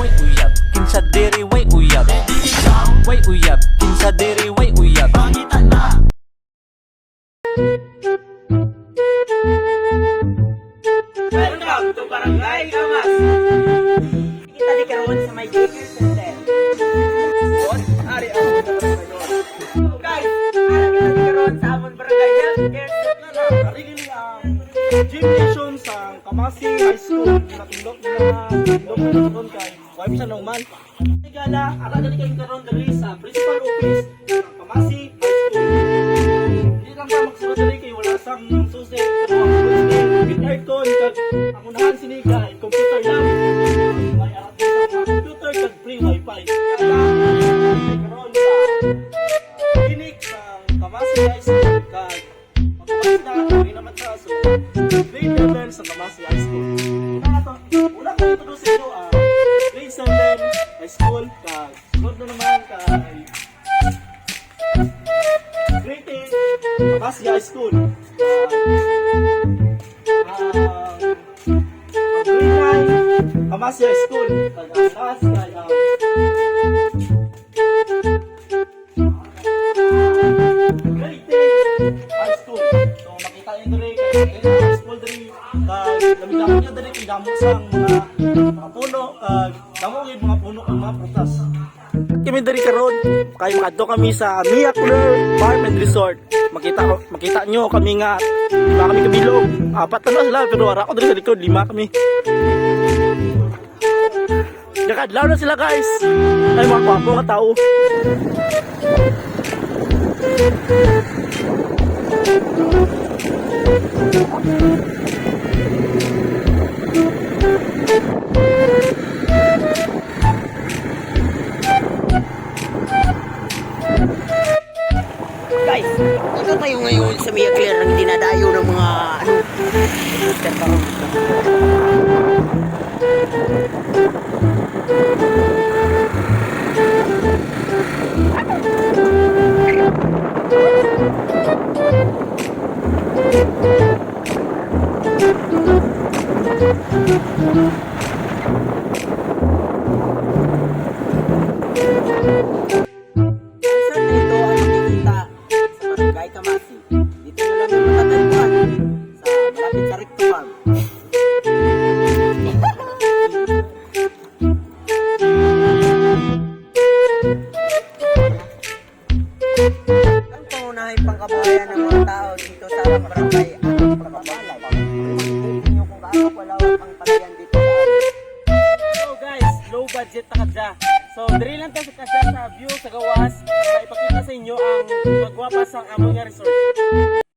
way uyab Kinsa diri way uyab Way uyab Kinsa diri way uyab Welcome to Barangay Amas. Kita di karon sa may Baker Center. Boss, ari mga ngayon. So guys, ara kita di karon sa amon Barangay Health Care Center. Ari gini ang sa Kamasi High School nakindot na lumo doon kay Wife sa Norman. Tigala, ara dali kay karon dali sa principal office ng Kamasi High School. Hindi lang ka magsulod dali kay wala sang susi with aircon kag ang unahan sini kay computer lab. May arat sa computer kag free wifi. Karon sa clinic sa Kamasi High School kag magpapasda kami naman sa so grade 11 sa Kamasi High School. Una na to, una introduce school kag sunod na naman kay grade 8 Kamasi High School. Kag, ang grade 9 Kamasi High School. Kag ang last kay lamig niya diri kay damo sang mga mga puno kag damo gyud mga puno kag mga prutas. Kami diri karon kay makadto kami sa Mia Cooler Farm and Resort. Makita makita nyo kami nga lima kami kabilog. Apat na sila pero ara ko diri sa likod lima kami. Nakadlaw na sila guys. Ay mga kwapo nga tao. Guys, ito tayo ngayon sa Mia Claire ang dinadayo ng mga ano. Saan pangkabuhayan ng mga tao dito sa barangay ang pagkabalay. Makikita niyo kung gaano kalawak ang palayan dito sa amin. So guys, low budget na kadya. So, diri lang tayo sa kadya sa view sa gawas para ipakita sa inyo ang magwapas ang among nga resort.